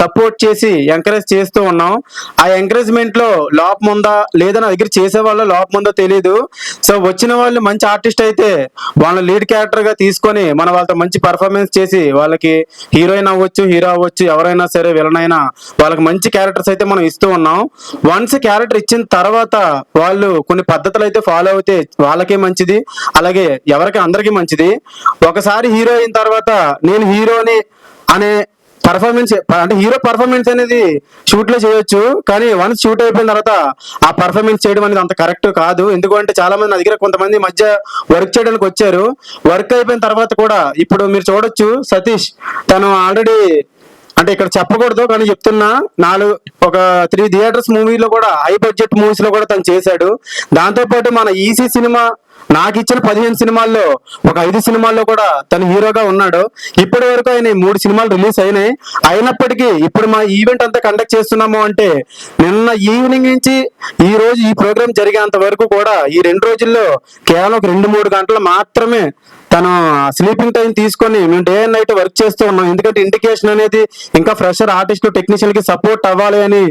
Support చేసి encourage చేస్తూ ఉన్నాం. ఆ ఎంకరేజ్మెంట్లో లోపం ఉందా లేదా నా దగ్గర చేసే వాళ్ళ లోపం ఉందో తెలియదు సో వచ్చిన వాళ్ళు మంచి ఆర్టిస్ట్ అయితే వాళ్ళ లీడ్ క్యారెక్టర్గా తీసుకొని మన వాళ్ళతో మంచి పర్ఫార్మెన్స్ చేసి వాళ్ళకి హీరోయిన్ అవ్వచ్చు హీరో అవ్వచ్చు ఎవరైనా సరే విలన్ అయినా వాళ్ళకి మంచి క్యారెక్టర్స్ అయితే మనం ఇస్తూ ఉన్నాం. వన్స్ క్యారెక్టర్ ఇచ్చిన తర్వాత వాళ్ళు కొన్ని పద్ధతులు అయితే ఫాలో అవుతే వాళ్ళకే మంచిది. అలాగే ఎవరికి అందరికీ మంచిది. ఒకసారి హీరో అయిన తర్వాత నేను హీరోని అనే పర్ఫార్మెన్స్ అంటే హీరో పర్ఫార్మెన్స్ అనేది షూట్లో చేయొచ్చు కానీ వన్స్ షూట్ అయిపోయిన తర్వాత ఆ పర్ఫార్మెన్స్ చేయడం అనేది అంత కరెక్ట్ కాదు. ఎందుకంటే చాలా మంది నా దగ్గర కొంతమంది మధ్య వర్క్ చేయడానికి వచ్చారు. వర్క్ అయిపోయిన తర్వాత కూడా ఇప్పుడు మీరు చూడొచ్చు సతీష్ తను ఆల్రెడీ అంటే ఇక్కడ చెప్పకూడదు కానీ చెప్తున్నా నాలుగు ఒక త్రీ థియేటర్స్ మూవీలో కూడా హై బడ్జెట్ మూవీస్లో కూడా తను చేశాడు. దాంతో పాటు మన ఈసీ సినిమా నాకు ఇచ్చిన పదిహేను సినిమాల్లో ఒక ఐదు సినిమాల్లో కూడా తను హీరోగా ఉన్నాడు. ఇప్పటి వరకు ఆయన మూడు సినిమాలు రిలీజ్ అయినాయి. అయినప్పటికీ ఇప్పుడు మా ఈవెంట్ అంతా కండక్ట్ చేస్తున్నాము అంటే నిన్న ఈవినింగ్ నుంచి ఈ రోజు ఈ ప్రోగ్రామ్ జరిగేంత వరకు కూడా ఈ రెండు రోజుల్లో కేవలం ఒక రెండు మూడు గంటలు మాత్రమే తను స్లీపింగ్ టైం తీసుకొని మేము డే అండ్ నైట్ వర్క్ చేస్తూ ఉన్నాం. ఎందుకంటే ఇండికేషన్ అనేది ఇంకా ఫ్రెషర్ ఆర్టిస్ట్ టెక్నీషియన్కి సపోర్ట్ అవ్వాలి అని